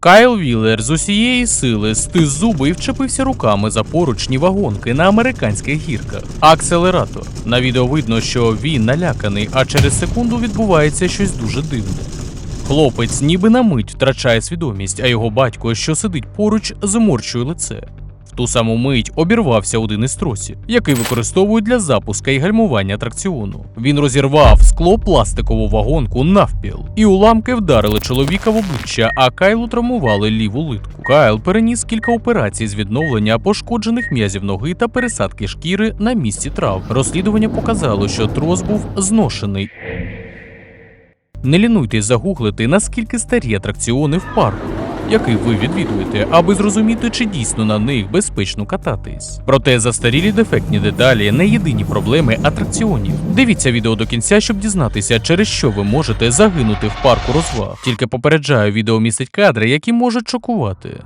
Кайл Віллер з усієї сили стис зуби і вчепився руками за поручні вагонки на американських гірках. Акселератор. На відео видно, що він наляканий, а через секунду відбувається щось дуже дивне. Хлопець ніби на мить втрачає свідомість, а його батько, що сидить поруч, зморчує лице. Ту саму мить обірвався один із тросів, який використовують для запуска і гальмування атракціону. Він розірвав скло пластикову вагонку навпіл, і уламки вдарили чоловіка в обличчя, а Кайлу травмували ліву литку. Кайл переніс кілька операцій з відновлення пошкоджених м'язів ноги та пересадки шкіри на місці трав. Розслідування показало, що трос був зношений. Не лінуйтесь загуглити, наскільки старі атракціони в парку, який ви відвідуєте, аби зрозуміти, чи дійсно на них безпечно кататись. Проте застарілі дефектні деталі не єдині проблеми атракціонів. Дивіться відео до кінця, щоб дізнатися, через що ви можете загинути в парку розваг. Тільки попереджаю, відео містить кадри, які можуть шокувати.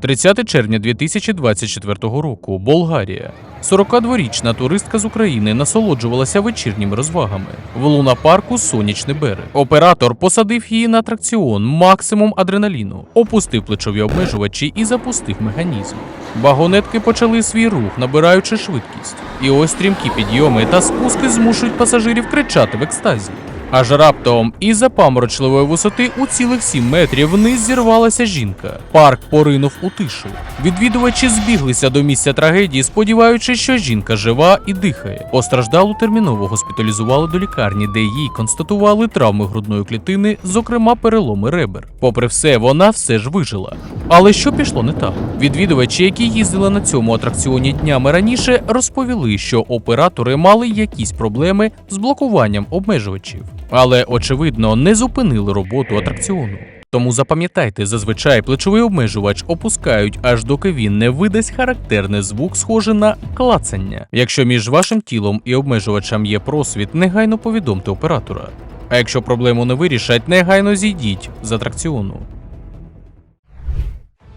30 червня 2024 року. Болгарія. 42-річна туристка з України насолоджувалася вечірніми розвагами в луна-парку Сонячний берег. Оператор посадив її на атракціон максимум адреналіну, опустив плечові обмежувачі і запустив механізм. Вагонетки почали свій рух, набираючи швидкість. І ось стрімкі підйоми та спуски змушують пасажирів кричати в екстазі. Аж раптом із запаморочливої висоти у цілих 7 метрів вниз зірвалася жінка. Парк поринув у тишу. Відвідувачі збіглися до місця трагедії, сподіваючись, що жінка жива і дихає. Постраждалу терміново госпіталізували до лікарні, де їй констатували травми грудної клітини, зокрема переломи ребер. Попри все, вона все ж вижила. Але що пішло не так? Відвідувачі, які їздили на цьому атракціоні днями раніше, розповіли, що оператори мали якісь проблеми з блокуванням обмежувачів, але очевидно не зупинили роботу атракціону. Тому запам'ятайте, зазвичай плечовий обмежувач опускають, аж доки він не видасть характерний звук, схожий на клацання. Якщо між вашим тілом і обмежувачем є просвіт, негайно повідомте оператора. А якщо проблему не вирішать, негайно зійдіть з атракціону.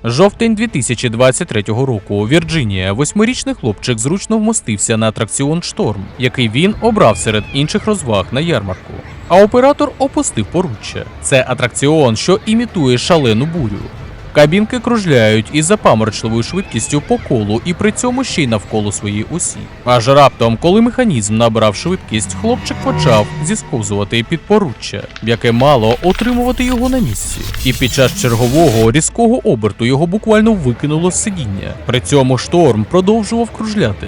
Жовтень 2023 року. Вірджинія. Восьмирічний хлопчик зручно вмостився на атракціон Шторм, який він обрав серед інших розваг на ярмарку. А оператор опустив поруччя. Це атракціон, що імітує шалену бурю. Кабінки кружляють із запаморочливою швидкістю по колу і при цьому ще й навколо своєї осі. Аж раптом, коли механізм набрав швидкість, хлопчик почав зісковзувати під поруччя, яке мало отримувати його на місці. І під час чергового різкого оберту його буквально викинуло з сидіння. При цьому шторм продовжував кружляти.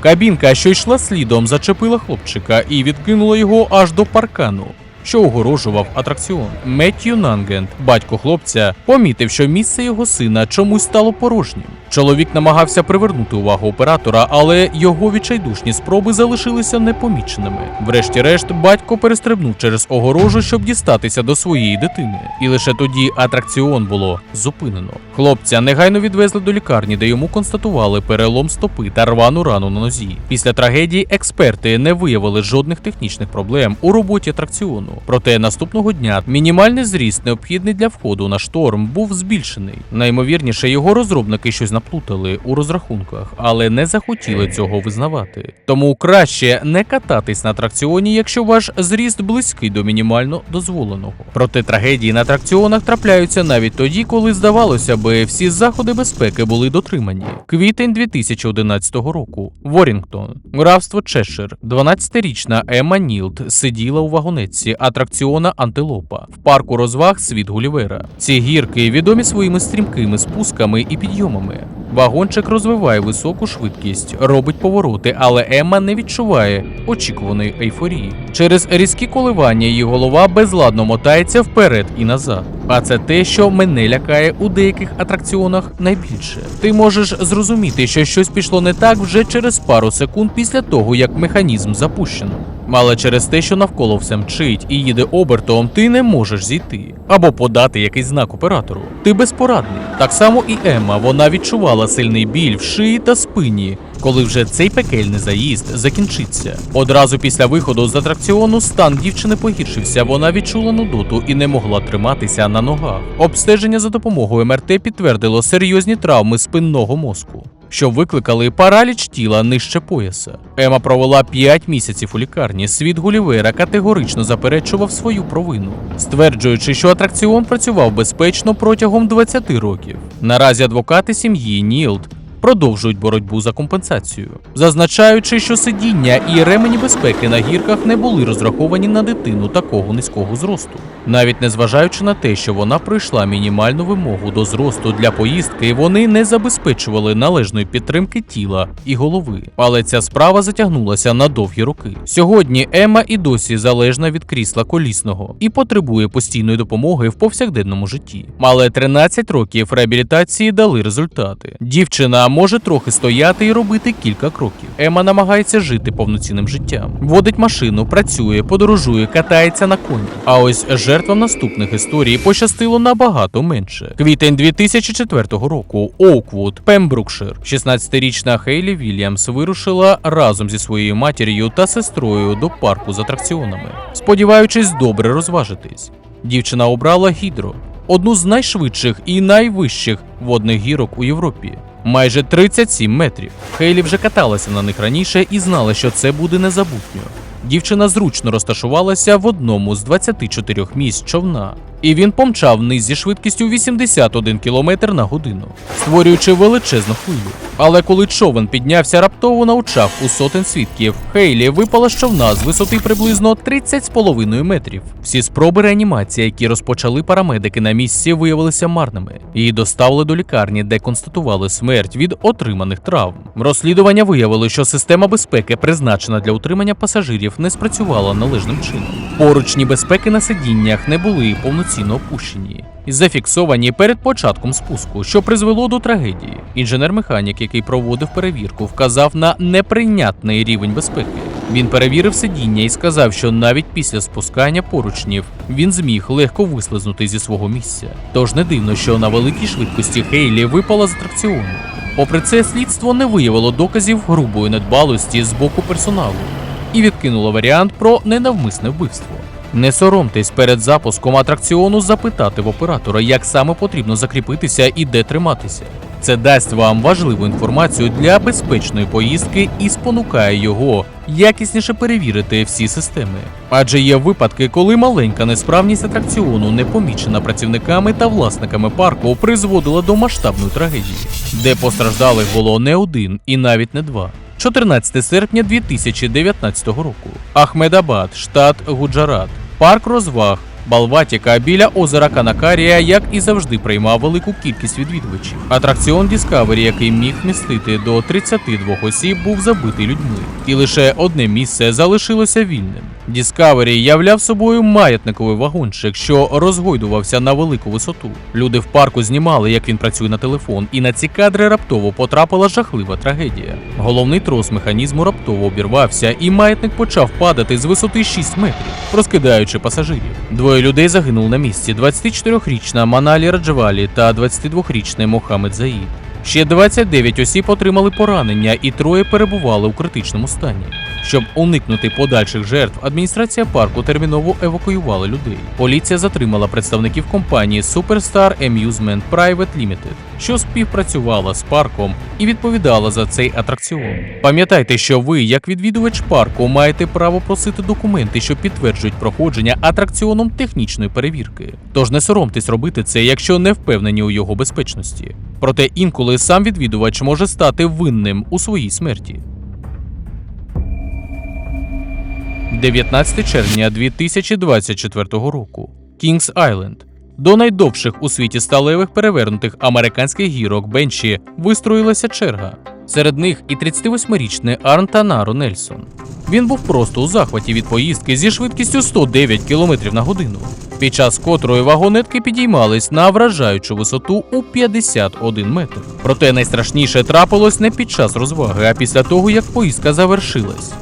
Кабінка, що йшла слідом, зачепила хлопчика і відкинула його аж до паркану. Що огорожував атракціон. Меттью Нангент, батько хлопця, помітив, що місце його сина чомусь стало порожнім. Чоловік намагався привернути увагу оператора, але його відчайдушні спроби залишилися непоміченими. Врешті-решт, батько перестрибнув через огорожу, щоб дістатися до своєї дитини. І лише тоді атракціон було зупинено. Хлопця негайно відвезли до лікарні, де йому констатували перелом стопи та рвану рану на нозі. Після трагедії експерти не виявили жодних технічних проблем у роботі атракціону. Проте наступного дня мінімальний зріст, необхідний для входу на шторм, був збільшений. Наймовірніше, його розробники щось наплутали у розрахунках, але не захотіли цього визнавати. Тому краще не кататись на атракціоні, якщо ваш зріст близький до мінімально дозволеного. Проте трагедії на атракціонах трапляються навіть тоді, коли здавалося би, всі заходи безпеки були дотримані. Квітень 2011 року. Ворінгтон, графство Чешир, 12-річна Емма Нілд сиділа у вагонетці атракціона Антилопа в парку розваг Світ Гулівера. Ці гірки відомі своїми стрімкими спусками і підйомами. Вагончик розвиває високу швидкість, робить повороти, але Емма не відчуває очікуваної ейфорії. Через різкі коливання її голова безладно мотається вперед і назад. А це те, що мене лякає у деяких атракціонах найбільше. Ти можеш зрозуміти, що щось пішло не так вже через пару секунд після того, як механізм запущено. Але через те, що навколо все мчить і їде обертом, ти не можеш зійти або подати якийсь знак оператору. Ти безпорадний. Так само і Емма, вона відчувала сильний біль в шиї та спині, коли вже цей пекельний заїзд закінчиться. Одразу після виходу з атракціону стан дівчини погіршився. Вона відчула нудоту і не могла триматися на ногах. Обстеження за допомогою МРТ підтвердило серйозні травми спинного мозку. що викликали параліч тіла нижче пояса. Ема провела 5 місяців у лікарні. Світ Гулівера категорично заперечував свою провину, стверджуючи, що атракціон працював безпечно протягом 20 років. Наразі адвокати сім'ї Нілд продовжують боротьбу за компенсацію, зазначаючи, що сидіння і ремені безпеки на гірках не були розраховані на дитину такого низького зросту, навіть незважаючи на те, що вона пройшла мінімальну вимогу до зросту для поїздки, вони не забезпечували належної підтримки тіла і голови. Але ця справа затягнулася на довгі роки. Сьогодні Ема і досі залежна від крісла колісного і потребує постійної допомоги в повсякденному житті. Але 13 років реабілітації дали результати. Дівчина може трохи стояти і робити кілька кроків. Ема намагається жити повноцінним життям, водить машину, працює, подорожує, катається на коні. А ось жертвам наступних історій пощастило набагато менше. Квітень 2004 року. Оуквуд, Пембрукшир. 16-річна Хейлі Вільямс вирушила разом зі своєю матір'ю та сестрою до парку з атракціонами, сподіваючись добре розважитись. Дівчина обрала гідро, одну з найшвидших і найвищих водних гірок у Європі. Майже 37 метрів. Хейлі вже каталася на них раніше і знала, що це буде незабутньо. Дівчина зручно розташувалася в одному з 24 місць човна, і він помчав вниз зі швидкістю 81 км на годину, створюючи величезну хвилю. Але коли човен піднявся раптово на очах у сотень свідків, Хейлі випала з човна з висоти приблизно 30,5 метрів. Всі спроби реанімації, які розпочали парамедики на місці, виявилися марними. Її доставили до лікарні, де констатували смерть від отриманих травм. Розслідування виявило, що система безпеки, призначена для утримання пасажирів, не спрацювала належним чином. Поручні безпеки на сидіннях не були повноцінно опущені і зафіксовані перед початком спуску, що призвело до трагедії. Інженер-механік, який проводив перевірку, вказав на неприйнятний рівень безпеки. Він перевірив сидіння і сказав, що навіть після спускання поручнів він зміг легко вислизнути зі свого місця. Тож не дивно, що на великій швидкості Хейлі випала з атракціону. Попри це, слідство не виявило доказів грубої недбалості з боку персоналу і відкинуло варіант про ненавмисне вбивство. Не соромтесь перед запуском атракціону запитати в оператора, як саме потрібно закріпитися і де триматися. Це дасть вам важливу інформацію для безпечної поїздки і спонукає його якісніше перевірити всі системи. Адже є випадки, коли маленька несправність атракціону, не помічена працівниками та власниками парку, призводила до масштабної трагедії, де постраждалих було не один і навіть не два. 14 серпня 2019 року. Ахмедабад, штат Гуджарат. Парк розваг. Балватіка біля озера Канакарія, як і завжди, приймав велику кількість відвідувачів. Атракціон Діскавері, який міг вмістити до 32 осіб, був забитий людьми, і лише одне місце залишилося вільним. Discovery являв собою маятниковий вагончик, що розгойдувався на велику висоту. Люди в парку знімали, як він працює на телефон, і на ці кадри раптово потрапила жахлива трагедія. Головний трос механізму раптово обірвався, і маятник почав падати з висоти 6 метрів, розкидаючи пасажирів. Двоє людей загинули на місці: 24-річна Маналі Раджавалі та 22-річний Мохамед Заїд. Ще 29 осіб отримали поранення і троє перебували у критичному стані. Щоб уникнути подальших жертв, адміністрація парку терміново евакуювала людей. Поліція затримала представників компанії Superstar Amusement Private Limited, що співпрацювала з парком і відповідала за цей атракціон. Пам'ятайте, що ви, як відвідувач парку, маєте право просити документи, що підтверджують проходження атракціоном технічної перевірки. Тож не соромтесь робити це, якщо не впевнені у його безпечності. Проте інколи сам відвідувач може стати винним у своїй смерті. 19 червня 2024 року. Кінгс Айленд. До найдовших у світі сталевих перевернутих американських гірок Бенчі вистроїлася черга. Серед них і 38-річний Арн Танаро Нельсон. Він був просто у захваті від поїздки зі швидкістю 109 км на годину, під час котрої вагонетки підіймались на вражаючу висоту у 51 метр. Проте найстрашніше трапилось не під час розваги, а після того, як поїздка завершилась.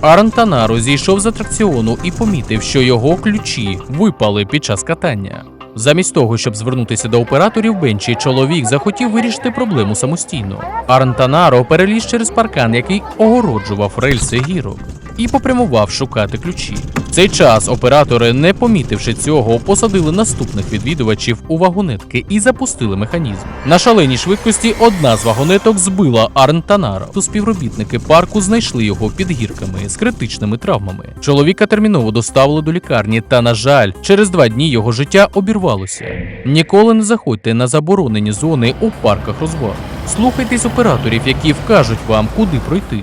Арн Танаро зійшов з атракціону і помітив, що його ключі випали під час катання. Замість того, щоб звернутися до операторів бенчі, чоловік захотів вирішити проблему самостійно. Арнтанаро переліз через паркан, який огороджував рельси гірок, і попрямував шукати ключі. Цей час оператори, не помітивши цього, посадили наступних відвідувачів у вагонетки і запустили механізм. На шаленій швидкості одна з вагонеток збила Арн Танара. То співробітники парку знайшли його під гірками з критичними травмами. Чоловіка терміново доставили до лікарні, та, на жаль, через два дні його життя обірвалося. Ніколи не заходьте на заборонені зони у парках розваг. Слухайтесь операторів, які вкажуть вам, куди пройти.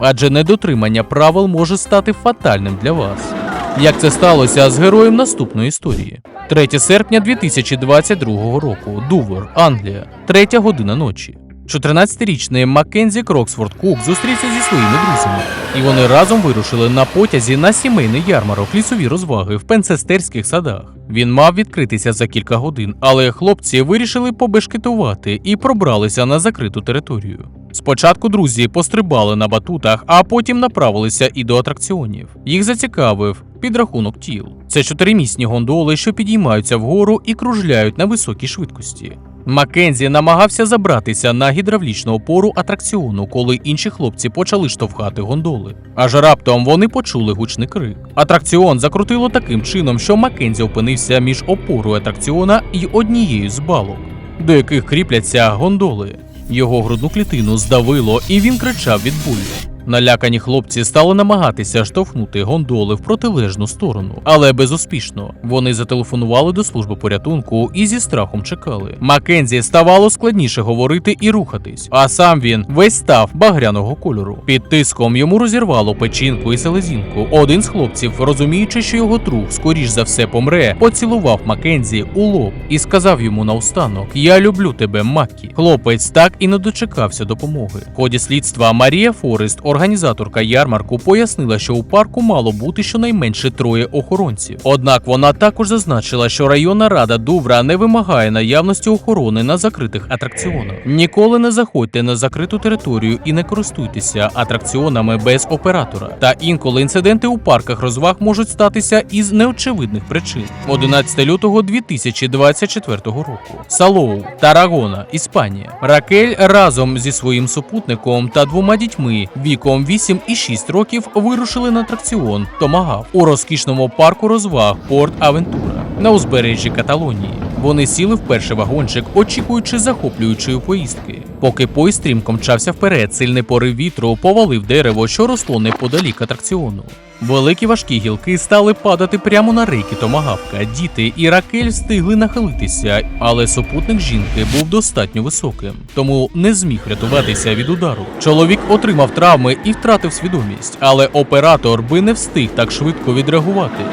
Адже недотримання правил може стати фатальним для вас. Як це сталося з героєм наступної історії? 3 серпня 2022 року. Дувер, Англія, 3 година ночі. 14-річний Маккензі Кроксфорд Кук зустрівся зі своїми друзями, і вони разом вирушили на потязі на сімейний ярмарок лісові розваги в пенцестерських садах. Він мав відкритися за кілька годин, але хлопці вирішили побешкетувати і пробралися на закриту територію. Спочатку друзі пострибали на батутах, а потім направилися і до атракціонів. Їх зацікавив підрахунок тіл. Це чотиримісні гондоли, що підіймаються вгору і кружляють на високій швидкості. Маккензі намагався забратися на гідравлічну опору атракціону, коли інші хлопці почали штовхати гондоли. Аж раптом вони почули гучний крик. Атракціон закрутило таким чином, що Маккензі опинився між опорою атракціона і однією з балок, до яких кріпляться гондоли. Його грудну клітину здавило, і він кричав від болю. Налякані хлопці стали намагатися штовхнути гондоли в протилежну сторону, але безуспішно. Вони зателефонували до служби порятунку і зі страхом чекали. Маккензі ставало складніше говорити і рухатись, а сам він весь став багряного кольору. Під тиском йому розірвало печінку і селезінку. Один з хлопців, розуміючи, що його друг скоріш за все помре, поцілував Маккензі у лоб і сказав йому наостанок: Я люблю тебе, Маккі. Хлопець так і не дочекався допомоги. В ході слідства Марія Форест, організаторка ярмарку, пояснила, що у парку мало бути щонайменше троє охоронців. Однак вона також зазначила, що районна рада Дувра не вимагає наявності охорони на закритих атракціонах. Ніколи не заходьте на закриту територію і не користуйтеся атракціонами без оператора. Та інколи інциденти у парках розваг можуть статися із неочевидних причин. 11 лютого 2024 року. Салоу, Тарагона, Іспанія. Ракель разом зі своїм супутником та двома дітьми віком 8 і 6 років вирушили на атракціон Томагав у розкішному парку розваг Порт Авентура на узбережжі Каталонії. Вони сіли в перший вагончик, очікуючи захоплюючої поїздки. Поки поїзд стрімко мчався вперед, сильний порив вітру повалив дерево, що росло неподалік атракціону. Великі важкі гілки стали падати прямо на рейки томагавка. Діти і Ракель встигли нахилитися, але супутник жінки був достатньо високим, тому не зміг рятуватися від удару. Чоловік отримав травми і втратив свідомість, але оператор би не встиг так швидко відреагувати.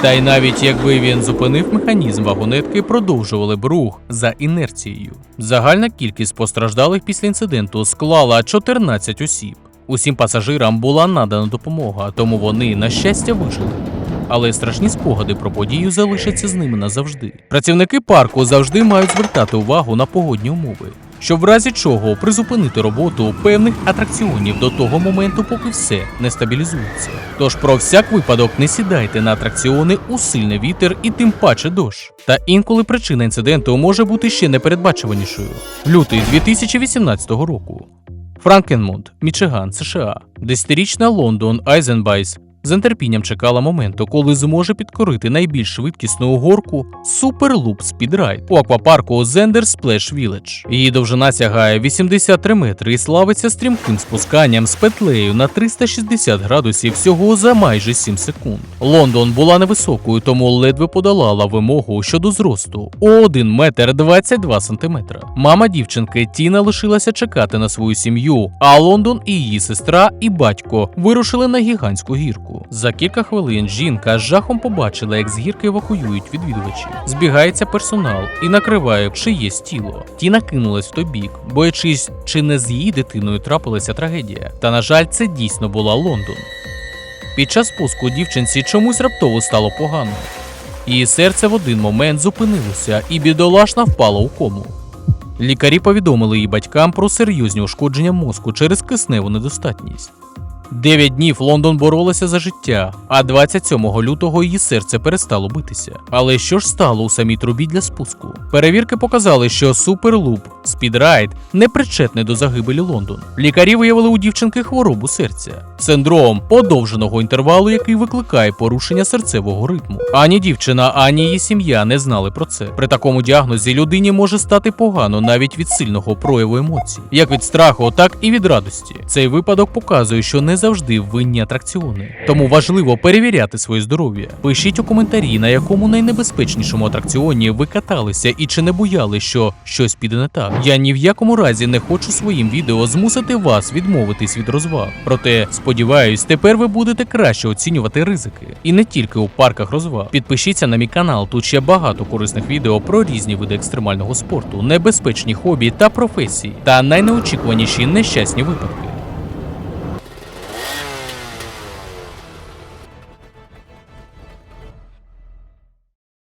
Та й навіть якби він зупинив механізм вагонетки, продовжували б рух за інерцією. Загальна кількість постраждалих після інциденту склала 14 осіб. Усім пасажирам була надана допомога, тому вони, на щастя, вижили. Але страшні спогади про подію залишаться з ними назавжди. Працівники парку завжди мають звертати увагу на погодні умови, щоб в разі чого призупинити роботу певних атракціонів до того моменту, поки все не стабілізується. Тож про всяк випадок не сідайте на атракціони у сильний вітер і тим паче дощ. Та інколи причина інциденту може бути ще непередбачуванішою. Лютий 2018 року. Франкенмунд, Мічиган, США. Десятирічна Лондон Айзенбайс з нетерпінням чекала моменту, коли зможе підкорити найбільш швидкісну горку Суперлуп Спідрайд у аквапарку Зендер Сплеш Village. Її довжина сягає 83 метри і славиться стрімким спусканням з петлею на 360 градусів всього за майже 7 секунд. Лондон була невисокою, тому ледве подолала вимогу щодо зросту у 1 метр 22 сантиметра. Мама дівчинки Тіна лишилася чекати на свою сім'ю, а Лондон і її сестра і батько вирушили на гігантську гірку. За кілька хвилин жінка з жахом побачила, як з гірки евакуюють відвідувачів. Збігається персонал і накриває чиєсь тіло. Тіна кинулась в той бік, боячись, чи не з її дитиною трапилася трагедія. Та на жаль, це дійсно була Лондон. Під час спуску дівчинці чомусь раптово стало погано. Її серце в один момент зупинилося, і бідолашна впала у кому. Лікарі повідомили її батькам про серйозні ушкодження мозку через кисневу недостатність. Дев'ять днів Лондон боролася за життя, а 27 лютого її серце перестало битися. Але що ж стало у самій трубі для спуску? Перевірки показали, що суперлуп спідрайд не причетний до загибелі Лондон. Лікарі виявили у дівчинки хворобу серця, синдром подовженого інтервалу, який викликає порушення серцевого ритму. Ані дівчина, ані її сім'я не знали про це. При такому діагнозі людині може стати погано навіть від сильного прояву емоцій, як від страху, так і від радості. Цей випадок показує, що не завжди винні атракціони. Тому важливо перевіряти своє здоров'я. Пишіть у коментарі, на якому найнебезпечнішому атракціоні ви каталися і чи не бояли, що щось піде не так. Я ні в якому разі не хочу своїм відео змусити вас відмовитись від розваг. Проте сподіваюсь, тепер ви будете краще оцінювати ризики. І не тільки у парках розваг. Підпишіться на мій канал. Тут ще багато корисних відео про різні види екстремального спорту, небезпечні хобі та професії, та найнеочікуваніші нещасні випадки.